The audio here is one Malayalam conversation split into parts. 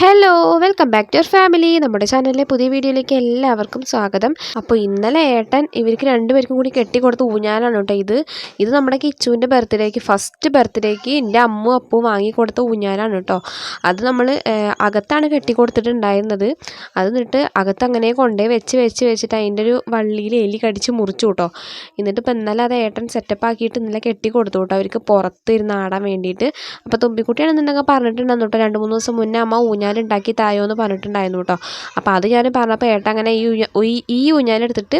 Hello welcome back to your family നമ്മുടെ ചാനലിലെ പുതിയ വീഡിയോയിലേക്ക് എല്ലാവർക്കും സ്വാഗതം. അപ്പോൾ ഇന്നലെ ഏട്ടൻ ഇവർക്ക് രണ്ടുപേർക്കും കൂടി കെട്ടിക്കൊടുത്ത ഊഞ്ഞാലാണ് കേട്ടോ ഇത്. ഇത് നമ്മുടെ കിച്ചുവിന്റെ ബർത്ത്ഡേക്ക് ഫസ്റ്റ് ബർത്ത്ഡേക്ക് എന്റെ അമ്മു അപ്പു വാങ്ങിക്കൊടുത്ത ഊഞ്ഞാലാണ് കേട്ടോ. അത് നമ്മൾ അകത്താണ് കെട്ടിക്കൊടുത്തിട്ടുണ്ടായിരുന്നത് അത് എന്നിട്ട് അകത്ത് അങ്ങനെ കൊണ്ടേ വെച്ച് വെച്ച് വെച്ചിട്ട് അതിന്റെ ഒരു വള്ളിയിൽ എലി കടിച്ച് മുറിച്ചു കേട്ടോ. എന്നിട്ട് ഇപ്പം ഇന്നലെ അത് ഏട്ടൻ സെറ്റപ്പ് ആക്കിയിട്ട് ഇന്നലെ കെട്ടിക്കൊടുത്തു കേട്ടോ. അവർക്ക് പുറത്ത് ഇരുന്ന് ആടാൻ വേണ്ടിയിട്ട്. അപ്പോൾ തുമ്പിക്കുട്ടിയാണെന്നുണ്ടെങ്കിൽ പറഞ്ഞിട്ടുണ്ടെന്ന് കേട്ടോ രണ്ട് മൂന്ന് ദിവസം മുന്നേ അമ്മ ഊഞ്ഞാലുണ്ടാക്കി തായോ എന്ന് പറഞ്ഞിട്ടുണ്ടായിരുന്നു കേട്ടോ അപ്പോൾ അത് ഞാൻ പറഞ്ഞപ്പോൾ ഏട്ട അങ്ങനെ ഈ ഈ- ഊഞ്ഞാലെടുത്തിട്ട്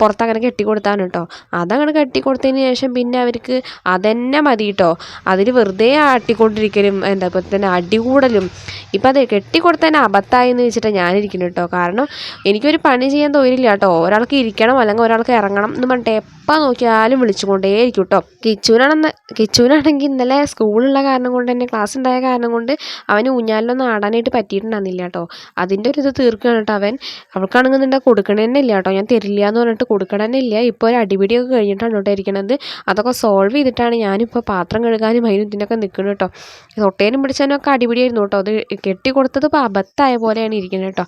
പുറത്തങ്ങനെ കെട്ടിക്കൊടുത്താണ് കേട്ടോ അതങ്ങനെ കെട്ടിക്കൊടുത്തതിന് ശേഷം പിന്നെ അവർക്ക് അതന്നെ മതി കേട്ടോ അതിൽ വെറുതെ ആട്ടിക്കൊണ്ടിരിക്കലും എന്താ ഇപ്പോൾ തന്നെ അടികൂടലും. ഇപ്പം അത് കെട്ടിക്കൊടുത്തതിന് അബദ്ധമായി എന്ന് വെച്ചിട്ടാണ് ഞാനിരിക്കുന്നത് കേട്ടോ കാരണം എനിക്കൊരു പണി ചെയ്യാൻ തൊഴിലില്ല കേട്ടോ ഒരാൾക്ക് ഇരിക്കണം അല്ലെങ്കിൽ ഒരാൾക്ക് ഇറങ്ങണം എന്ന് പറഞ്ഞിട്ട് എപ്പോൾ നോക്കിയാലും വിളിച്ചുകൊണ്ടേയിരിക്കും കേട്ടോ കിച്ചുവിനാണെന്ന് കിച്ചുവിനാണെങ്കിൽ ഇന്നലെ സ്കൂളുള്ള കാരണം കൊണ്ട് തന്നെ ക്ലാസ് ഉണ്ടായ കാരണം കൊണ്ട് അവന് ഊഞ്ഞാലിലൊന്നും ആടാനായിട്ട് പറ്റിയിട്ടുണ്ടായിരുന്നില്ല കേട്ടോ. അതിന്റെ ഒരു ഇത് തീർക്കുകയാണ് കേട്ടോ അവൻ. അവൾക്കാണെന്നുണ്ടെങ്കിൽ കൊടുക്കണ തന്നെ ഇല്ല കേട്ടോ. ഞാൻ തരില്ല എന്ന് പറഞ്ഞിട്ട് കൊടുക്കണ തന്നെ ഇല്ല. ഇപ്പോൾ ഒരു അടിപിടിയൊക്കെ കഴിഞ്ഞിട്ടാണ് കേട്ടോ ഇരിക്കണത്. അതൊക്കെ സോൾവ് ചെയ്തിട്ടാണ് ഞാനിപ്പോൾ പാത്രം കഴുകാനും അതിനും ഇതിനൊക്കെ നിൽക്കുന്നത് കേട്ടോ. തൊട്ടേനും പിടിച്ചാനും ഒക്കെ അടിപിടിയായിരുന്നു കേട്ടോ. അത് കെട്ടി കൊടുത്തത് ഇപ്പോൾ അബദ്ധമായ പോലെയാണ് ഇരിക്കുന്നത് കേട്ടോ.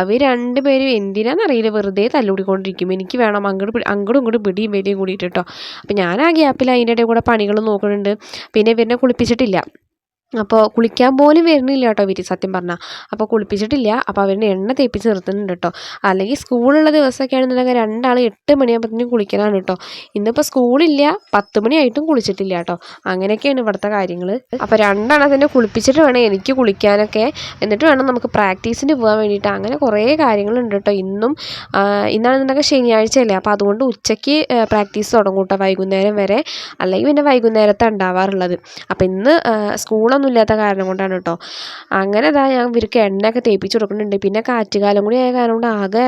അവർ രണ്ടുപേരും എന്തിനാണെന്നറിയില്ല വെറുതെ തല്ലുകൂടിക്കൊണ്ടിരിക്കും എനിക്ക് വേണം അങ്ങോട്ട് അങ്ങോട്ടും ഇങ്ങോട്ടും പിടിയും വലിയും കൂടിയിട്ട് കേട്ടോ. അപ്പോൾ ഞാൻ ആ ഗ്യാപ്പിൽ അതിന്റെ ഇടയിൽ കൂടെ പണികൾ നോക്കുന്നുണ്ട്. പിന്നെ ഇവരെ കുളിപ്പിച്ചിട്ടില്ല. അപ്പോൾ കുളിക്കാൻ പോലും വരുന്നില്ല കേട്ടോ ഇവർ സത്യം പറഞ്ഞാൽ അപ്പോൾ കുളിപ്പിച്ചിട്ടില്ല. അപ്പോൾ അവരുടെ എണ്ണ തേപ്പിച്ച് നിർത്തുന്നുണ്ട് കേട്ടോ അല്ലെങ്കിൽ സ്കൂളുള്ള ദിവസമൊക്കെ ആണെന്നുണ്ടെങ്കിൽ രണ്ടാൾ എട്ട് മണിയാകുമ്പോഴത്തേനും കുളിക്കലാണ് കേട്ടോ ഇന്നിപ്പോൾ സ്കൂളില്ല. പത്ത് മണിയായിട്ടും കുളിച്ചിട്ടില്ല കേട്ടോ അങ്ങനെയൊക്കെയാണ് ഇവിടുത്തെ കാര്യങ്ങൾ അപ്പോൾ രണ്ടാണ് തന്നെ കുളിപ്പിച്ചിട്ട് വേണം എനിക്ക് കുളിക്കാനൊക്കെ. എന്നിട്ട് വേണം നമുക്ക് പ്രാക്ടീസിന് പോകാൻ വേണ്ടിയിട്ട്. അങ്ങനെ കുറേ കാര്യങ്ങളുണ്ട് കേട്ടോ ഇന്നും ഇന്നാണെന്നുണ്ടെങ്കിൽ ശനിയാഴ്ചയല്ലേ. അപ്പോൾ അതുകൊണ്ട് ഉച്ചയ്ക്ക് പ്രാക്ടീസ് തുടങ്ങും കേട്ടോ വൈകുന്നേരം വരെ. അല്ലെങ്കിൽ പിന്നെ വൈകുന്നേരത്തെ ഉണ്ടാവാറുള്ളത്. അപ്പോൾ ഇന്ന് സ്കൂളൊന്നും ഇല്ലാത്ത കാരണം കൊണ്ടാണ് കേട്ടോ. അങ്ങനെ ഇതാ ഞാൻ ഇവർക്ക് എണ്ണയൊക്കെ തേപ്പിച്ച് കൊടുക്കുന്നുണ്ട്. പിന്നെ കാറ്റുകാലം കൂടി ആയ കാരണം കൊണ്ട് ആകെ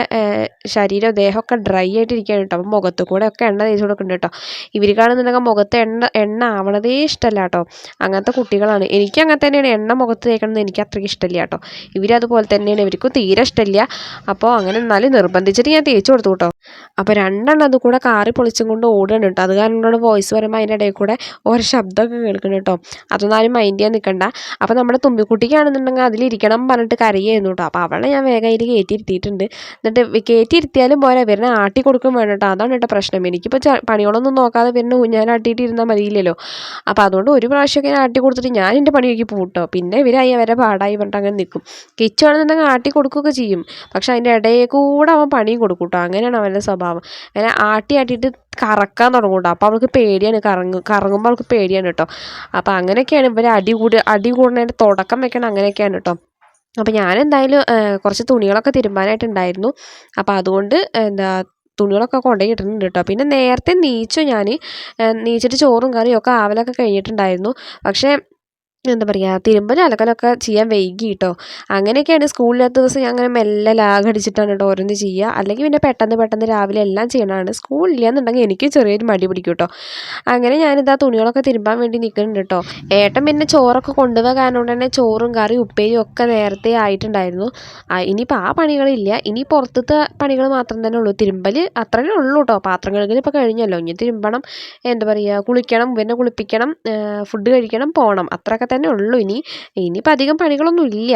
ശരീരം ദേഹമൊക്കെ ഡ്രൈ ആയിട്ടിരിക്കുകയാണ് കേട്ടോ. അപ്പം മുഖത്ത് കൂടെ ഒക്കെ എണ്ണ തേച്ച് കൊടുക്കുന്നുണ്ട് കേട്ടോ. ഇവർക്കാണെന്നുണ്ടെങ്കിൽ മുഖത്ത് എണ്ണ എണ്ണ ആവണതേ ഇഷ്ടമല്ല കേട്ടോ. അങ്ങനത്തെ കുട്ടികളാണ്. എനിക്ക് അങ്ങനെ തന്നെയാണ് എണ്ണ മുഖത്ത് തേക്കണമെന്ന് എനിക്ക് അത്രയ്ക്ക് ഇഷ്ടമില്ല കേട്ടോ. ഇവരതുപോലെ തന്നെയാണ്. ഇവർക്കും തീരെ ഇഷ്ടമില്ല. അപ്പോൾ അങ്ങനെ എന്നാലും നിർബന്ധിച്ചിട്ട് ഞാൻ തേച്ച് കൊടുത്തു കേട്ടോ. അപ്പോൾ രണ്ടെണ്ണം അത് കൂടെ കാറി പൊളിച്ചും കൊണ്ട് ഓടുകയാണ് കേട്ടോ. അത് കാരണം വോയിസ് വരുമ്പോൾ അതിന്റെ ഇടയിൽ കൂടെ ഓരോ ശബ്ദമൊക്കെ കേൾക്കുന്നു കേട്ടോ. അതൊന്നാലും മൈൻഡ് ചെയ്യാൻ നിൽക്കണ്ട അപ്പോൾ നമ്മുടെ തുമ്പിക്കുട്ടിക്കാണെന്നുണ്ടെങ്കിൽ അതിലിരിക്കണം പറഞ്ഞിട്ട് കരയായിരുന്നു കേട്ടോ അപ്പോൾ അവളെ ഞാൻ വേഗം അതിൽ കയറ്റിയിരുത്തിയിട്ടുണ്ട് എന്നിട്ട് കയറ്റിയിരുത്തിയാലും പോരാ വരുന്ന ആട്ടി കൊടുക്കും വേണം കേട്ടോ അതാണ് കേട്ടോ പ്രശ്നം. എനിക്കിപ്പോൾ പണികളൊന്നും നോക്കാതെ ഇവരെ ഊഞ്ഞാലാട്ടിയിട്ട് ഇരുന്നാൽ മതിയില്ലല്ലോ. അപ്പോൾ അതുകൊണ്ട് ഒരു പ്രാവശ്യമൊക്കെ ഞാൻ ആട്ടി കൊടുത്തിട്ട് ഞാൻ എന്റെ പണിയൊക്കെ പൂട്ടോ പിന്നെ പിന്നെ ഇവരായി വരെ പാടായി പറഞ്ഞിട്ട് അങ്ങനെ നിൽക്കും കിച്ചാണെന്നുണ്ടെങ്കിൽ ആട്ടി കൊടുക്കുകയൊക്കെ ചെയ്യും. പക്ഷെ അതിന്റെ ഇടയിൽ കൂടെ അവൻ പണിയും കൊടുക്കും കേട്ടോ അങ്ങനെയാണ് അവന്റെ സ്വഭാവം. അങ്ങനെ ആട്ടി ആട്ടിയിട്ട് കറക്കാൻ തുടങ്ങും അപ്പോൾ അവൾക്ക് പേടിയാണ്. കറങ്ങും കറങ്ങുമ്പോൾ അവൾക്ക് പേടിയാണ് കേട്ടോ. അപ്പോൾ അങ്ങനെയൊക്കെയാണ് ഇവർ അടി കൂടി അടി കൂടുന്നതിന്റെ തുടക്കം വെക്കണം അങ്ങനെയൊക്കെയാണ് കേട്ടോ. അപ്പോൾ ഞാൻ എന്തായാലും കുറച്ച് തുണികളൊക്കെ തിരുമ്പാനായിട്ടുണ്ടായിരുന്നു. അപ്പോൾ അതുകൊണ്ട് എന്താ തുണികളൊക്കെ കൊണ്ടുപോയി ഇട്ടിട്ടുണ്ട് കേട്ടോ. പിന്നെ നേരത്തെ നീച്ചു ഞാൻ നീച്ചിട്ട് ചോറും കറിയും ഒക്കെ ആവലൊക്കെ കഴിഞ്ഞിട്ടുണ്ടായിരുന്നു. പക്ഷേ എന്താ പറയുക തിരുമ്പലും അലക്കലൊക്കെ ചെയ്യാൻ വൈകി കേട്ടോ അങ്ങനെയൊക്കെയാണ് സ്കൂളില്ലാത്ത ദിവസം ഞാൻ അങ്ങനെ മെല്ലെ ലാഗ് അടിച്ചിട്ടാണ് കേട്ടോ ഓരോന്ന് ചെയ്യുക. അല്ലെങ്കിൽ പിന്നെ പെട്ടെന്ന് പെട്ടെന്ന് രാവിലെ എല്ലാം ചെയ്യണതാണ്. സ്കൂളില്ല എന്നുണ്ടെങ്കിൽ എനിക്ക് ചെറിയൊരു മടി പിടിക്കും കേട്ടോ. അങ്ങനെ ഞാനിതാ തുണികളൊക്കെ തിരുമ്പാൻ വേണ്ടി നിൽക്കുന്നുണ്ട് കേട്ടോ. ഏട്ടൻ പിന്നെ ചോറൊക്കെ കൊണ്ടുപോകാൻ തന്നെ ചോറും കറിയും ഉപ്പേരിയും ഒക്കെ നേരത്തെ ആയിട്ടുണ്ടായിരുന്നു. ഇനിയിപ്പോൾ ആ പണികളില്ല. ഇനി പുറത്തത്തെ പണികൾ മാത്രം തന്നെ ഉള്ളൂ. തിരുമ്പൽ അത്രയേ ഉള്ളൂ കേട്ടോ. പാത്രം കഴുകൽ ഇപ്പോൾ കഴിഞ്ഞല്ലോ. ഇനി തിരുമ്പണം എന്താ പറയുക കുളിക്കണം പിന്നെ കുളിപ്പിക്കണം ഫുഡ് കഴിക്കണം പോകണം അത്രയൊക്കെ തന്നെ ഉള്ളൂ. ഇനി ഇനിയിപ്പോൾ അധികം പണികളൊന്നും ഇല്ല.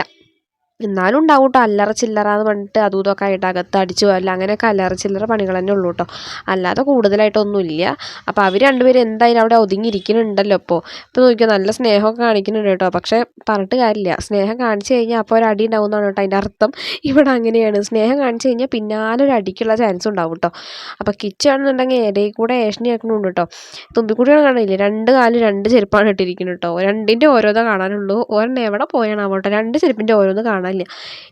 എന്നാലും ഉണ്ടാവും കേട്ടോ അല്ലറ ചില്ലറ എന്ന് പറഞ്ഞിട്ട് അതും ഇതൊക്കെ ആയിട്ട് അകത്ത് അടിച്ചു പോകല്ല അങ്ങനെയൊക്കെ അല്ലറ ചില്ലറ പണികൾ തന്നെ ഉള്ളൂ കേട്ടോ. അല്ലാതെ കൂടുതലായിട്ടൊന്നും ഇല്ല അപ്പോൾ അവർ രണ്ടുപേരും എന്തായാലും അവിടെ ഒതുങ്ങിയിരിക്കുന്നുണ്ടല്ലോ ഇപ്പോൾ ഇപ്പോൾ നോക്കിയാൽ നല്ല സ്നേഹമൊക്കെ കാണിക്കുന്നുണ്ട് കേട്ടോ. പക്ഷേ പറഞ്ഞിട്ട് കാര്യമില്ല. സ്നേഹം കാണിച്ചു കഴിഞ്ഞാൽ അപ്പോൾ ഒരു അടി ഉണ്ടാവും ഉണ്ടാവുന്നതാണ് കേട്ടോ അതിന്റെ അർത്ഥം. ഇവിടെ അങ്ങനെയാണ്. സ്നേഹം കാണിച്ചു കഴിഞ്ഞാൽ പിന്നാലെ ഒരു അടിക്കുള്ള ചാൻസ് ഉണ്ടാവും കേട്ടോ. അപ്പോൾ കിച്ചാണെന്നുണ്ടെങ്കിൽ ഇടയിൽ കൂടെ ഏഷണി ആക്കണുണ്ട് കേട്ടോ. തുമ്പിക്കുട്ടിയാണ് കാണില്ലേ രണ്ട് കാലും രണ്ട് ചെരുപ്പാണ് ഇട്ടിരിക്കുന്നത് കേട്ടോ. രണ്ടിന്റെ ഓരോന്നേ കാണാനുള്ളൂ. ഒരെണ്ണം എവിടെ പോയാണാവോ കേട്ടോ. രണ്ട് ചെരുപ്പിന്റെ ഓരോന്ന് കാണാനില്ല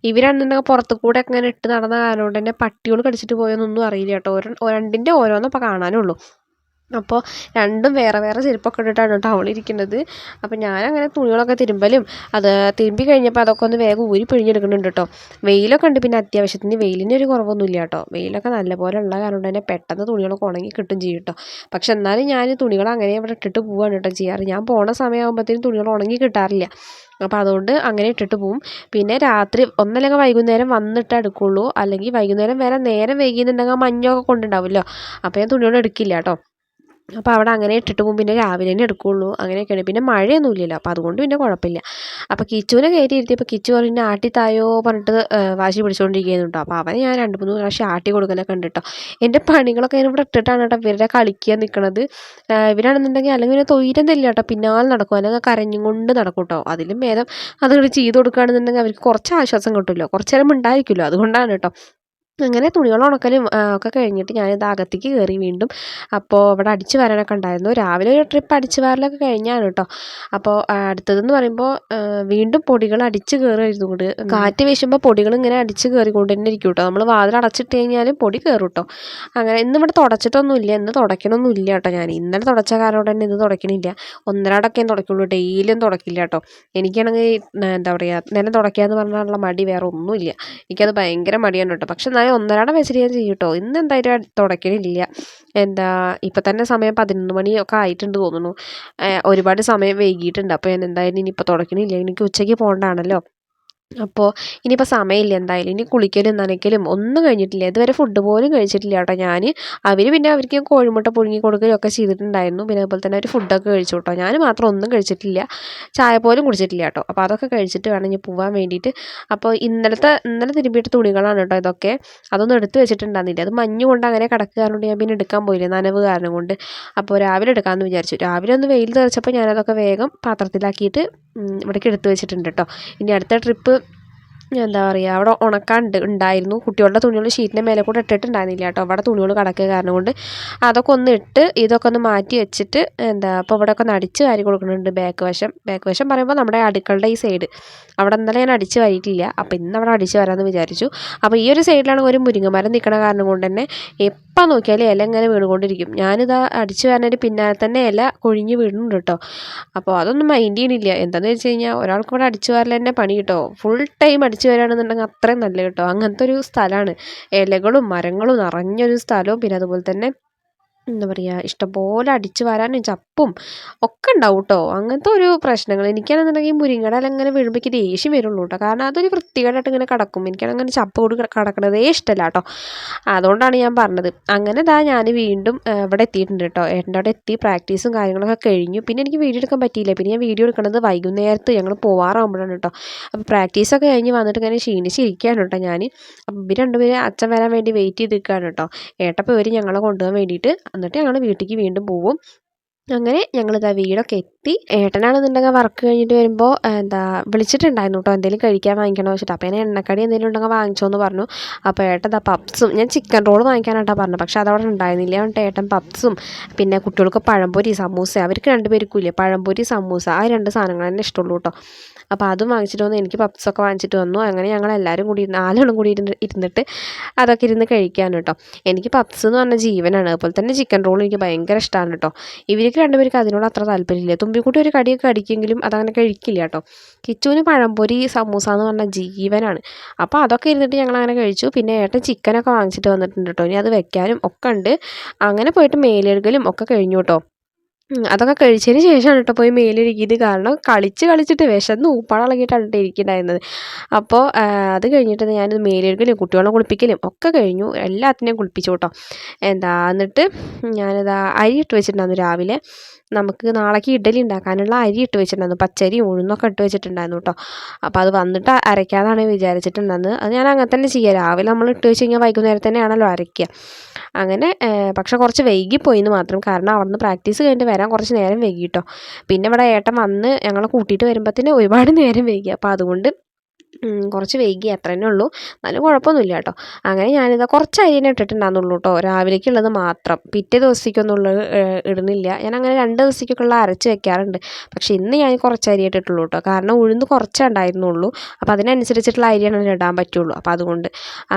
ഇവരാണെന്നുണ്ടെങ്കിൽ പുറത്ത് കൂടെ ഇങ്ങനെ ഇട്ട് നടന്ന കാരണം കൊണ്ട് തന്നെ പട്ടികൾ കടിച്ചിട്ട് പോയെന്നൊന്നും അറിയില്ല കേട്ടോ. രണ്ടിന്റെ ഓരോന്നേ ഇപ്പോൾ കാണാനുള്ളൂ അപ്പോൾ രണ്ടും വേറെ വേറെ ചെരുപ്പൊക്കെ ഇട്ടിട്ടാണ് കേട്ടോ അവളിരിക്കുന്നത് അപ്പോൾ ഞാനങ്ങനെ തുണികളൊക്കെ തിരുമ്പലും അത് തിരുമ്പി കഴിഞ്ഞപ്പോൾ അതൊക്കെ ഒന്ന് വേഗം ഊരി പിഴിഞ്ഞെടുക്കുന്നുണ്ട് കേട്ടോ വെയിലൊക്കെ ഉണ്ട് പിന്നെ അത്യാവശ്യത്തിന് വെയിലിന് ഒരു കുറവൊന്നുമില്ല കേട്ടോ വെയിലൊക്കെ നല്ലപോലെ ഉള്ള കാരണം തന്നെ പെട്ടെന്ന് തുണികളൊക്കെ ഉണങ്ങി കിട്ടും ചെയ്യും കേട്ടോ പക്ഷെ എന്നാലും ഞാൻ തുണികൾ അങ്ങനെ ഇവിടെ ഇട്ടിട്ട് പോവാണ് കേട്ടോ ചെയ്യാറ്. ഞാൻ പോണ സമയമാകുമ്പോഴത്തേനും തുണികൾ ഉണങ്ങി കിട്ടാറില്ല. അപ്പോൾ അതുകൊണ്ട് അങ്ങനെ ഇട്ടിട്ട് പോവും. പിന്നെ രാത്രി ഒന്നല്ലെങ്കിൽ വൈകുന്നേരം വന്നിട്ട് എടുക്കുള്ളൂ. അല്ലെങ്കിൽ വൈകുന്നേരം വരെ നേരം വൈകിയെന്നുണ്ടെങ്കിൽ മഞ്ഞൊക്കെ കൊണ്ടുണ്ടാവുമല്ലോ. അപ്പോൾ ഞാൻ തുണികൾ എടുക്കില്ല കേട്ടോ അപ്പോൾ അവിടെ അങ്ങനെ ഇട്ടിട്ട് പോകും പിന്നെ രാവിലെ തന്നെ എടുക്കുകയുള്ളൂ അങ്ങനെയൊക്കെയാണ് പിന്നെ മഴയൊന്നും ഇല്ലല്ലോ അപ്പോൾ അതുകൊണ്ട് പിന്നെ കുഴപ്പമില്ല. അപ്പോൾ കിച്ചുവിനെ കയറ്റി ഇരുത്തിയപ്പോൾ കിച്ചു പറഞ്ഞു ആട്ടി തായോ? പറഞ്ഞിട്ട് വാശി പിടിച്ചുകൊണ്ടിരിക്കുന്നു കേട്ടോ. അപ്പോൾ അവനെ ഞാൻ രണ്ട് മൂന്ന് പ്രാവശ്യം ആട്ടി കൊടുക്കലൊക്കെ ഉണ്ട് എന്റെ പണികളൊക്കെ ഞാൻ ഇവിടെ ഇട്ടിട്ടാണ് കേട്ടോ ഇവരുടെ കളിക്കാൻ നിൽക്കണത് ഇവരാണെന്നുണ്ടെങ്കിൽ അല്ലെങ്കിൽ പിന്നെ തൊയിരം തരില്ല കേട്ടോ. പിന്നാലെ നടക്കും. അല്ലെങ്കിൽ കരഞ്ഞും കൊണ്ട് നടക്കും കേട്ടോ. അതിലും ഭേദം അതുകൊണ്ട് ചെയ്ത് കൊടുക്കുകയാണെന്നുണ്ടെങ്കിൽ അവർക്ക് കുറച്ച് ആശ്വാസം കിട്ടുമല്ലോ. കുറച്ച് നേരം ഉണ്ടായിരിക്കുമല്ലോ. അതുകൊണ്ടാണ് കേട്ടോ അങ്ങനെ തുണികൾ ഉണക്കലും ഒക്കെ കഴിഞ്ഞിട്ട് ഞാനിത് അകത്തേക്ക് കയറി വീണ്ടും. അപ്പോൾ അവിടെ അടിച്ച് വരാനൊക്കെ ഉണ്ടായിരുന്നു. രാവിലെ ഒരു ട്രിപ്പ് അടിച്ച് വാരലൊക്കെ കഴിഞ്ഞാണ് കേട്ടോ അപ്പോൾ അടുത്തതെന്ന് പറയുമ്പോൾ വീണ്ടും പൊടികൾ അടിച്ച് കയറുമായിരുന്നു കൊണ്ട് കാറ്റ് വീശുമ്പോൾ പൊടികൾ ഇങ്ങനെ അടിച്ച് കയറിക്കൊണ്ട് തന്നെ ഇരിക്കും കേട്ടോ നമ്മൾ വാതിൽ അടച്ചിട്ട് കഴിഞ്ഞാലും പൊടി കയറും കേട്ടോ അങ്ങനെ ഇന്ന് ഇവിടെ തുടച്ചിട്ടൊന്നുമില്ല. ഇന്ന് തുടയ്ക്കണമൊന്നുമില്ല കേട്ടോ ഞാൻ ഇന്നലെ തുടച്ച കാരണം തന്നെ ഇന്ന് തുടയ്ക്കണില്ല. ഒന്നരാടൊക്കെ തുടയ്ക്കുള്ളൂ. ഡെയിലിയും തുടക്കില്ല കേട്ടോ എനിക്കാണെങ്കിൽ എന്താ പറയുക നിലം തുടയ്ക്കുക എന്ന് പറഞ്ഞാലുള്ള മടി വേറെ ഒന്നുമില്ല എനിക്കത് ഭയങ്കര മടിയാണ് കേട്ടോ പക്ഷെ എന്നാലും ഒന്നരാടം വെച്ചിട്ട് ഞാൻ ചെയ്യും കേട്ടോ ഇന്ന് എന്തായാലും തുടക്കണില്ല എന്താ ഇപ്പം തന്നെ സമയം പതിനൊന്ന് മണിയൊക്കെ ആയിട്ടുണ്ട് തോന്നുന്നു. ഒരുപാട് സമയം വൈകിയിട്ടുണ്ട് അപ്പോൾ ഞാൻ എന്തായാലും ഇനിയിപ്പോൾ തുടക്കണില്ല എനിക്ക് ഉച്ചയ്ക്ക് പോകണ്ടാണല്ലോ അപ്പോൾ ഇനിയിപ്പോൾ സമയമില്ല എന്തായാലും. ഇനി കുളിക്കലും നനയ്ക്കലും ഒന്നും കഴിഞ്ഞിട്ടില്ല. ഇതുവരെ ഫുഡ് പോലും കഴിച്ചിട്ടില്ല കേട്ടോ ഞാൻ അവർ പിന്നെ അവർക്ക് കോഴിമുട്ട പുഴുങ്ങി കൊടുക്കുകയും ഒക്കെ ചെയ്തിട്ടുണ്ടായിരുന്നു. പിന്നെ അതുപോലെ തന്നെ അവർ ഫുഡൊക്കെ കഴിച്ചു കേട്ടോ. ഞാൻ മാത്രം ഒന്നും കഴിച്ചിട്ടില്ല. ചായ പോലും കുടിച്ചിട്ടില്ല കേട്ടോ. അപ്പോൾ അതൊക്കെ കഴിച്ചിട്ട് വേണം ഇനി പോകാൻ വേണ്ടിയിട്ട്. അപ്പോൾ ഇന്നലത്തെ ഇന്നലെ തിരുമ്പിയിട്ട തുണികളാണ് കേട്ടോ ഇതൊക്കെ. അതൊന്നും എടുത്തു വെച്ചിട്ടുണ്ടായിരുന്നില്ല. അത് മഞ്ഞ് കൊണ്ട് അങ്ങനെ കിടക്കുക ഞാൻ പിന്നെ എടുക്കാൻ പോയില്ല നനവ് കാരണം കൊണ്ട്. അപ്പോൾ രാവിലെ എടുക്കാമെന്ന് വിചാരിച്ചു. രാവിലെ ഒന്ന് വെയിൽ തെറിച്ചപ്പോൾ ഞാനതൊക്കെ വേഗം പാത്രത്തിലാക്കിയിട്ട് ഇവിടേക്ക് എടുത്തു വെച്ചിട്ടുണ്ട് കേട്ടോ ഇനി അടുത്ത ട്രിപ്പ് എന്താ പറയുക അവിടെ ഉണക്കാണ്ട് ഉണ്ടായിരുന്നു. കുട്ടികളുടെ തുണികൾ ഷീറ്റിന്റെ മേലെ കൂടെ ഇട്ടിട്ടുണ്ടായിരുന്നില്ല കേട്ടോ അവിടെ തുണികൾ കിടക്കുക കാരണം കൊണ്ട് അതൊക്കെ ഒന്ന് ഇട്ട് ഇതൊക്കെ ഒന്ന് മാറ്റി വെച്ചിട്ട് എന്താ അപ്പോൾ ഇവിടെ ഒക്കെ ഒന്ന് അടിച്ച് വാരി കൊടുക്കുന്നുണ്ട് ബാക്ക് വശം. ബാക്ക് വശം പറയുമ്പോൾ നമ്മുടെ അടുക്കളുടെ ഈ സൈഡ് അവിടെ ഇന്നലെ ഞാൻ അടിച്ച് വാരിയിട്ടില്ല. അപ്പോൾ ഇന്ന് അവിടെ അടിച്ച് വരാമെന്ന് വിചാരിച്ചു. അപ്പോൾ ഈ ഒരു സൈഡിലാണ് ഒരു മുരിങ്ങമരം നിൽക്കണ കാരണം കൊണ്ട് തന്നെ എപ്പോൾ നോക്കിയാലും ഇല ഇങ്ങനെ വീണുകൊണ്ടിരിക്കും. ഞാനിതാ അടിച്ചു വരാനായിട്ട് പിന്നാലെ തന്നെ ഇല കൊഴിഞ്ഞ് വീഴുന്നുണ്ട് കേട്ടോ. അപ്പോൾ അതൊന്നും മൈൻഡ് ചെയ്യണില്ല. എന്താണെന്ന് വെച്ച് കഴിഞ്ഞാൽ ഒരാൾക്ക് ഇവിടെ അടിച്ചു വരൽ തന്നെ പണി കേട്ടോ. ഫുൾ ടൈം അടിച്ചു വരാണെന്നുണ്ടെങ്കിൽ അത്രയും നല്ല കേട്ടോ. അങ്ങനത്തെ ഒരു സ്ഥലമാണ്. ഇലകളും മരങ്ങളും നിറഞ്ഞൊരു സ്ഥലവും പിന്നെ അതുപോലെ തന്നെ എന്താ പറയുക ഇഷ്ടംപോലെ അടിച്ചു വരാനും ചപ്പും ഒക്കെ ഉണ്ടാവും കേട്ടോ അങ്ങനത്തെ ഒരു പ്രശ്നങ്ങൾ. എനിക്കാണെന്നുണ്ടെങ്കിൽ മുരിങ്ങയുടെ ഇല ഇങ്ങനെ വീഴുമ്പോൾ എനിക്ക് ദേഷ്യം വരുള്ളൂ കേട്ടോ കാരണം അതൊരു വൃത്തികേടായിട്ട് ഇങ്ങനെ കിടക്കും. എനിക്കാണെങ്കിൽ ചപ്പ് കൂടി കിടക്കണതേ ഇഷ്ടമല്ല കേട്ടോ അതുകൊണ്ടാണ് ഞാൻ പറഞ്ഞത്. അങ്ങനെ ഇതാ ഞാൻ വീണ്ടും ഇവിടെ എത്തിയിട്ടുണ്ട് കേട്ടോ ഏട്ടന്റെ അവിടെ എത്തി പ്രാക്ടീസും കാര്യങ്ങളൊക്കെ കഴിഞ്ഞു. പിന്നെ എനിക്ക് വീഡിയോ എടുക്കാൻ പറ്റിയില്ല. പിന്നെ ഞാൻ വീഡിയോ എടുക്കുന്നത് വൈകുന്നേരത്ത് ഞങ്ങൾ പോവാറാകുമ്പോഴാണ് കേട്ടോ അപ്പോൾ പ്രാക്ടീസൊക്കെ കഴിഞ്ഞ് വന്നിട്ട് ഇങ്ങനെ ക്ഷീണിച്ചിരിക്കുകയാണ് കേട്ടോ ഞാൻ അപ്പം ഇവർ രണ്ടുപേരും അച്ഛൻ വരാൻ വേണ്ടി വെയിറ്റ് ചെയ്ത് നിൽക്കുകയാണ് കേട്ടോ ഏട്ടപ്പോൾ ഇവർ ഞങ്ങളെ കൊണ്ടുപോകാൻ വേണ്ടിയിട്ട് എന്നിട്ട് ഞങ്ങൾ വീട്ടിലേക്ക് വീണ്ടും പോവും. അങ്ങനെ ഞങ്ങളിതാ വീടൊക്കെ എത്തി. ഏട്ടനാണെന്നുണ്ടെങ്കിൽ വർക്ക് കഴിഞ്ഞിട്ട് വരുമ്പോൾ എന്താ വിളിച്ചിട്ടുണ്ടായിരുന്നു കേട്ടോ എന്തെങ്കിലും കഴിക്കാൻ വാങ്ങിക്കണോ വെച്ചിട്ട് അപ്പോൾ ഞാൻ എണ്ണക്കടി എന്തെങ്കിലും ഉണ്ടെങ്കിൽ വാങ്ങിച്ചോ എന്ന് പറഞ്ഞു. അപ്പോൾ ഏട്ടൻ പപ്സും ഞാൻ ചിക്കൻ റോൾ വാങ്ങിക്കാനായിട്ടാണ് പറഞ്ഞത്. പക്ഷേ അതവിടെ ഉണ്ടായിരുന്നില്ല. അതുകൊണ്ട് ഏട്ടൻ പപ്സും പിന്നെ കുട്ടികൾക്ക് പഴംപൊരി സമൂസ അവർക്ക് രണ്ടുപേർക്കും ഇല്ലേ? പഴംപൊരി സമൂസ ആ രണ്ട് സാധനങ്ങൾ തന്നെ ഇഷ്ടമുള്ളൂ കേട്ടോ അപ്പോൾ അതും വാങ്ങിച്ചിട്ട് വന്നു എനിക്ക് പപ്സൊക്കെ വാങ്ങിച്ചിട്ട് വന്നു. അങ്ങനെ ഞങ്ങൾ എല്ലാവരും കൂടി നാലാളും കൂടി ഇരുന്ന് ഇരുന്നിട്ട് അതൊക്കെ ഇരുന്ന് കഴിക്കാൻ കേട്ടോ. എനിക്ക് പപ്സ് എന്ന് പറഞ്ഞ ജീവനാണ്. അതുപോലെ തന്നെ ചിക്കൻ റോൾ എനിക്ക് ഭയങ്കര ഇഷ്ടമാണ് കേട്ടോ. ഇവർക്ക് രണ്ടുപേർക്ക് അതിനോട് അത്ര താല്പര്യമില്ല. തുമ്പിക്കുട്ടി ഒരു കടിയൊക്കെ കടിക്കെങ്കിലും അതങ്ങനെ കഴിക്കില്ല കേട്ടോ. കിച്ചുവിന് പഴംപൊരി സമൂസ എന്ന് പറഞ്ഞ ജീവനാണ്. അപ്പോൾ അതൊക്കെ ഇരുന്നിട്ട് ഞങ്ങൾ അങ്ങനെ കഴിച്ചു. പിന്നെ ഏട്ടൻ ചിക്കനൊക്കെ വാങ്ങിച്ചിട്ട് വന്നിട്ടുണ്ട് കേട്ടോ. ഇനി അത് വെക്കാനും ഒക്കെ ഉണ്ട്. അങ്ങനെ പോയിട്ട് മേലെഴുകലും ഒക്കെ കഴിഞ്ഞു കേട്ടോ. അതൊക്കെ കഴിച്ചതിന് ശേഷമാണ് കേട്ടോ പോയി മേലിരിക്കിയത് കാരണം കളിച്ച് കളിച്ചിട്ട് വിശന്ന് ഊപ്പാടിളകിയിട്ടാണ് കേട്ടോ ഇരിക്കുന്നുണ്ടായിരുന്നത് അപ്പോൾ അത് കഴിഞ്ഞിട്ട് ഞാൻ മേലെഴുകലും കുട്ടികളെ കുളിപ്പിക്കലും ഒക്കെ കഴിഞ്ഞു. എല്ലാത്തിനെയും കുളിപ്പിച്ചു കേട്ടോ. എന്താ എന്നിട്ട് ഞാനിതാ അരി ഇട്ട് വെച്ചിട്ടുണ്ടായിരുന്നു രാവിലെ. നമുക്ക് നാളേക്ക് ഇഡലി ഉണ്ടാക്കാനുള്ള അരി ഇട്ട് വെച്ചിട്ടുണ്ടായിരുന്നു. പച്ചരി ഉഴുന്നൊക്കെ ഇട്ട് വെച്ചിട്ടുണ്ടായിരുന്നു കേട്ടോ. അപ്പോൾ അത് വന്നിട്ട് അരയ്ക്കാന്നാണ് വിചാരിച്ചിട്ടുണ്ടായിരുന്നത്. അത് ഞാൻ അങ്ങനെ തന്നെ ചെയ്യുക രാവിലെ നമ്മൾ ഇട്ട് വെച്ച് കഴിഞ്ഞാൽ വൈകുന്നേരം തന്നെയാണല്ലോ അരയ്ക്കുക അങ്ങനെ പക്ഷെ കുറച്ച് വൈകിപ്പോയി എന്ന് മാത്രം. കാരണം അവിടുന്ന് പ്രാക്ടീസ് കഴിഞ്ഞിട്ട് വരാൻ കുറച്ച് നേരം വൈകി കേട്ടോ പിന്നെ ഇവിടെ ഏട്ടൻ വന്ന് ഞങ്ങളെ കൂട്ടിയിട്ട് വരുമ്പോഴത്തേന് ഒരുപാട് നേരം വൈകി. അപ്പോൾ അതുകൊണ്ട് കുറച്ച് വൈകി അത്ര തന്നെ ഉള്ളൂ. എന്നാലും കുഴപ്പമൊന്നുമില്ല കേട്ടോ. അങ്ങനെ ഞാനിതാ കുറച്ച് അരിനെ ഇട്ടിട്ടുണ്ടാകുന്നുള്ളൂ കേട്ടോ. രാവിലേക്കുള്ളത് മാത്രം. പിറ്റേ ദിവസത്തേക്കൊന്നും ഉള്ളത് ഇടുന്നില്ല. ഞാൻ അങ്ങനെ രണ്ട് ദിവസത്തേക്കുള്ള അരച്ച് വെക്കാറുണ്ട്. പക്ഷേ ഇന്ന് ഞാൻ കുറച്ച് അരി ഇട്ടിട്ടുള്ളൂ കേട്ടോ. കാരണം ഉഴുന്ന് കുറച്ചേ ഉണ്ടായിരുന്നുള്ളൂ. അപ്പോൾ അതിനനുസരിച്ചിട്ടുള്ള അരിയാണ് ഇടാൻ പറ്റുള്ളൂ. അപ്പോൾ അതുകൊണ്ട്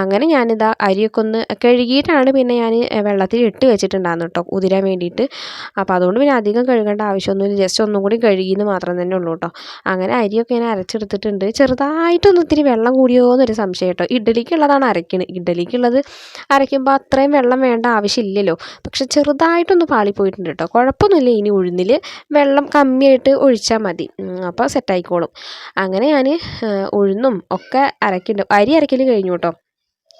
അങ്ങനെ ഞാനിതാ അരിയൊക്കെ ഒന്ന് കഴുകിയിട്ടാണ് പിന്നെ ഞാൻ വെള്ളത്തിൽ ഇട്ട് വെച്ചിട്ടുണ്ടായിരുന്നു കേട്ടോ കുതിരാൻ വേണ്ടിയിട്ട്. അപ്പോൾ അതുകൊണ്ട് പിന്നെ അധികം കഴുകേണ്ട ആവശ്യമൊന്നുമില്ല. ജസ്റ്റ് ഒന്നും കൂടി കഴുകിയെന്ന് മാത്രം തന്നെ ഉള്ളൂ കേട്ടോ. അങ്ങനെ അരിയൊക്കെ ഞാൻ അരച്ചെടുത്തിട്ടുണ്ട്. ചെറുതായിട്ടൊന്ന് ഇത്തിരി വെള്ളം കൂടിയോ എന്നൊരു സംശയം കേട്ടോ. ഇഡ്ഡലിക്കുള്ളതാണ് അരയ്ക്കണത് ഇഡ്ഡലിക്കുള്ളത് അരയ്ക്കുമ്പോൾ അത്രയും വെള്ളം വേണ്ട ആവശ്യമില്ലല്ലോ. പക്ഷെ ചെറുതായിട്ടൊന്ന് പാളിപ്പോയിട്ടുണ്ട് കേട്ടോ. കുഴപ്പമൊന്നുമില്ല. ഇനി ഉഴുന്നിൽ വെള്ളം കമ്മിയായിട്ട് ഒഴിച്ചാൽ മതി. അപ്പോൾ സെറ്റായിക്കോളും. അങ്ങനെ ഞാൻ ഉഴുന്നും ഒക്കെ അരയ്ക്കുന്നുണ്ട്. അരി അരയ്ക്കൽ കഴിഞ്ഞു കേട്ടോ.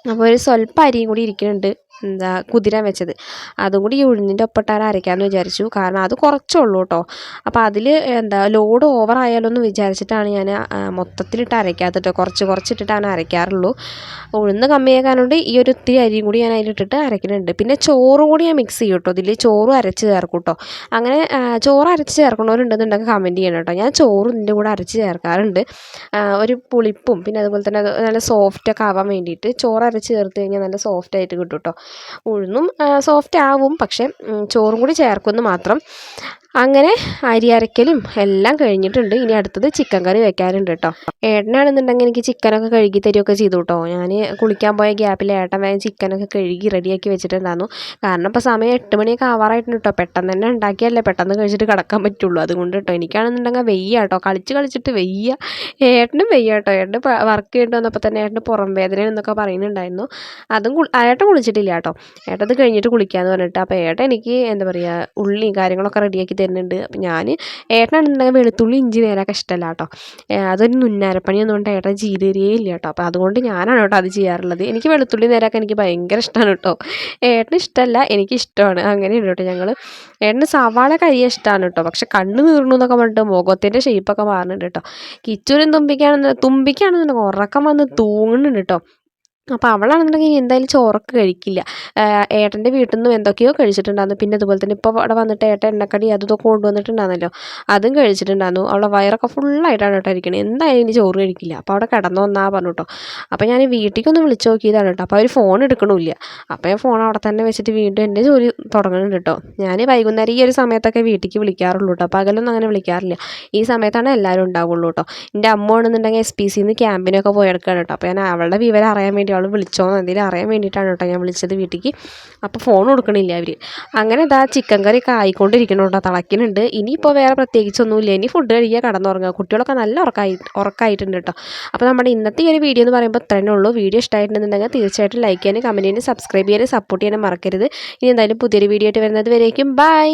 അപ്പോൾ ഒരു സ്വല്പം അരിയും കൂടി ഇരിക്കുന്നുണ്ട്. എന്താ കുതിരാൻ വെച്ചത്. അതും കൂടി ഈ ഉഴുന്നിന്റെ ഒപ്പിട്ടാൽ അരയ്ക്കാമെന്ന് വിചാരിച്ചു. കാരണം അത് കുറച്ചേ ഉള്ളൂ കേട്ടോ അപ്പോൾ അതിൽ എന്താ ലോഡ് ഓവർ ആയാലോ എന്ന് വിചാരിച്ചിട്ടാണ് ഞാൻ മൊത്തത്തിലിട്ട് അരയ്ക്കാത്തത് കുറച്ച് കുറച്ചിട്ടിട്ടാണ് അരയ്ക്കാറുള്ളൂ. ഉഴുന്ന് കമ്മിയാക്കാനുണ്ട് ഈ ഒരു ഇത്തിരി അരിയും കൂടി ഞാൻ അതിലിട്ടിട്ട് അരയ്ക്കുന്നുണ്ട് പിന്നെ ചോറും കൂടി ഞാൻ മിക്സ് ചെയ്യും കേട്ടോ ഇതിൽ ചോറും അരച്ച് ചേർക്കും കേട്ടോ അങ്ങനെ ചോറ് അരച്ച് ചേർക്കണവരുണ്ടെന്നുണ്ടെങ്കിൽ കമന്റ് ചെയ്യണം കേട്ടോ ഞാൻ ചോറും ഇതിന്റെ കൂടെ അരച്ച് ചേർക്കാറുണ്ട്. ഒരു പുളിപ്പും പിന്നെ അതുപോലെ തന്നെ നല്ല സോഫ്റ്റ് ഒക്കെ ആവാൻ വേണ്ടിയിട്ട് ചോറ് അരച്ച് ചേർത്ത് കഴിഞ്ഞാൽ നല്ല സോഫ്റ്റ് ആയിട്ട് കിട്ടും കേട്ടോ ഉഴുന്നും സോഫ്റ്റ് ആവും. പക്ഷേ ചോറും കൂടി ചേർക്കുമെന്ന് മാത്രം. അങ്ങനെ അരി അരയ്ക്കലും എല്ലാം കഴിഞ്ഞിട്ടുണ്ട്. ഇനി അടുത്തത് ചിക്കൻ കറി വെക്കാനുണ്ട് കേട്ടോ. ഏട്ടനാണെന്നുണ്ടെങ്കിൽ എനിക്ക് ചിക്കനൊക്കെ കഴുകി തരികയൊക്കെ ചെയ്തു കേട്ടോ. ഞാൻ കുളിക്കാൻ പോയ ഗ്യാപ്പിൽ ഏട്ടൻ വേഗം ചിക്കനൊക്കെ കഴുകി റെഡിയാക്കി വെച്ചിട്ടുണ്ടായിരുന്നു. കാരണം ഇപ്പോൾ സമയം എട്ട് മണിയൊക്കെ ആവാറായിട്ടുണ്ട് കേട്ടോ. പെട്ടെന്ന് തന്നെ ഉണ്ടാക്കിയല്ലേ പെട്ടെന്ന് കഴിച്ചിട്ട് കിടക്കാൻ പറ്റുള്ളൂ. അതുകൊണ്ട് കേട്ടോ എനിക്കാണെന്നുണ്ടെങ്കിൽ വെയ്യ കേട്ടോ. കളിച്ച് കളിച്ചിട്ട് വെയ്യ. ഏട്ടനും വെയ്യ കേട്ടോ. ഏട്ടൻ വർക്ക് ചെയ്തിട്ട് വന്നപ്പോൾ തന്നെ ഏട്ടന് പുറം വേദന എന്നൊക്കെ പറയുന്നുണ്ടായിരുന്നു. അതും ഏട്ടൻ കുളിച്ചിട്ടില്ല. കേട്ടോ ഏട്ടത് കഴിഞ്ഞിട്ട് കുളിക്കാമെന്ന് പറഞ്ഞിട്ട് അപ്പോൾ ഏട്ടൻ എനിക്ക് എന്താ പറയുക ഉള്ളി കാര്യങ്ങളൊക്കെ റെഡിയാക്കി തരുന്നുണ്ട്. അപ്പോൾ ഞാൻ ഏട്ടനാണെന്നുണ്ടെങ്കിൽ വെളുത്തുള്ളി ഇഞ്ചി നേരൊക്കെ ഇഷ്ടമല്ല കേട്ടോ. അതൊരു നുന്നാരപ്പണി എന്നുകൊണ്ട് ഏട്ടൻ ചെയ്ത് തരികയേ ഇല്ല കേട്ടോ. അപ്പോൾ അതുകൊണ്ട് ഞാനാണ് കേട്ടോ അത് ചെയ്യാറുള്ളത്. എനിക്ക് വെളുത്തുള്ളി നേരൊക്കെ എനിക്ക് ഭയങ്കര ഇഷ്ടമാണ് കേട്ടോ. ഏട്ടന് ഇഷ്ടമല്ല എനിക്ക് ഇഷ്ടമാണ്. അങ്ങനെയുണ്ട് കേട്ടോ ഞങ്ങൾ ഏട്ടന് സവാള കരിയ ഇഷ്ടമാണ് കേട്ടോ. പക്ഷെ കണ്ണ് നീർന്നു എന്നൊക്കെ പറഞ്ഞിട്ട് മുഖത്തിന്റെ ഷേപ്പൊക്കെ മാറുന്നുണ്ട് കേട്ടോ. കിച്ചൂരും തുമ്പിക്കാണെന്ന് തുമ്പിക്കാണെന്നുണ്ടെങ്കിൽ ഉറക്കം വന്ന് തൂങ്ങുന്നുണ്ട് കേട്ടോ. അപ്പോൾ അവളാണെന്നുണ്ടെങ്കിൽ എന്തായാലും ചോറൊക്കെ കഴിക്കില്ല. ഏട്ടന്റെ വീട്ടിൽ നിന്നും എന്തൊക്കെയോ കഴിച്ചിട്ടുണ്ടായിരുന്നു. പിന്നെ അതുപോലെ തന്നെ ഇപ്പോൾ അവിടെ വന്നിട്ട് ഏട്ടൻ എണ്ണക്കടി അതും ഇതൊക്കെ കൊണ്ടുവന്നിട്ടുണ്ടായിരുന്നല്ലോ. അതും കഴിച്ചിട്ടുണ്ടായിരുന്നു. അവളെ വയറൊക്കെ ഫുള്ളായിട്ടാണ് കേട്ടോ ഇരിക്കണത് എന്തായാലും ഇനി ചോറ് കഴിക്കില്ല. അപ്പോൾ അവിടെ കിടന്നു വന്നാൽ പറഞ്ഞു കേട്ടോ. അപ്പോൾ ഞാൻ വീട്ടിലേക്കൊന്ന് വിളിച്ച് നോക്കിയതാണ് കേട്ടോ. അപ്പോൾ അവർ ഫോൺ എടുക്കണില്ല. അപ്പോൾ ഞാൻ ഫോൺ അവിടെ തന്നെ വെച്ചിട്ട് വീണ്ടും എന്റെ ജോലി തുടങ്ങുന്നുണ്ട് കേട്ടോ. ഞാൻ വൈകുന്നേരം ഈ ഒരു സമയത്തൊക്കെ വീട്ടിലേക്ക് വിളിക്കാറുള്ളൂ കേട്ടോ. പകലൊന്നും അങ്ങനെ വിളിക്കാറില്ല. ഈ സമയത്താണ് എല്ലാവരും ഉണ്ടാവുള്ളൂ കേട്ടോ. എന്റെ അമ്മ ആണെന്നുണ്ടെങ്കിൽ എസ് പി സിന്ന് ക്യാമ്പിനൊക്കെ പോയെടുക്കുകയാണ് കേട്ടോ. അപ്പോൾ ഞാൻ അവളുടെ വിവരം അറിയാൻ വേണ്ടി അവൾ വിളിച്ചോന്ന് എന്തെങ്കിലും അറിയാൻ വേണ്ടിയിട്ടാണ് കേട്ടോ ഞാൻ വിളിച്ചത് വീട്ടിലേക്ക് അപ്പോൾ ഫോൺ കൊടുക്കണില്ല അവർ അങ്ങനെ ഇതാ ചിക്കൻ കറി ഒക്കെ ആയിക്കൊണ്ടിരിക്കണം കേട്ടോ തിളക്കിനുണ്ട് ഇനിയിപ്പോൾ വേറെ പ്രത്യേകിച്ചൊന്നുമില്ല. ഇനി ഫുഡ് കഴിക്കുക കടന്നുറങ്ങുക. കുട്ടികളൊക്കെ നല്ല ഉറക്കായി ഉറക്കായിട്ടുണ്ട് കേട്ടോ. അപ്പോൾ നമ്മുടെ ഇന്നത്തെ ഈ ഒരു വീഡിയോ എന്ന് പറയുമ്പോൾ ഇത്രയേ ഉള്ളൂ. വീഡിയോ ഇഷ്ടമായിട്ടുണ്ടെന്നുണ്ടെങ്കിൽ തീർച്ചയായിട്ടും ലൈക്ക് ചെയ്യാനും കമന്റ് ചെയ്യാനും സബ്സ്ക്രൈബ് ചെയ്യാനും സപ്പോർട്ട് ചെയ്യാനും മറക്കരുത്. ഇനി എന്തായാലും പുതിയൊരു വീഡിയോ ആയിട്ട് വരുന്നത് വരേക്കും. ബൈ